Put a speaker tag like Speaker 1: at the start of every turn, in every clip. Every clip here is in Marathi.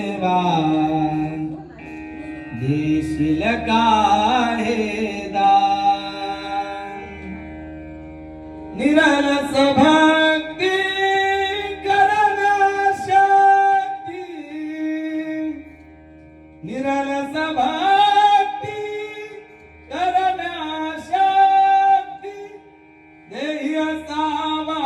Speaker 1: का देशील काहे दान. निरलस भक्ती करण्याशक्ती निरलस भक्ती करण शक्ती देह सावा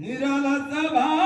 Speaker 1: निराला सभा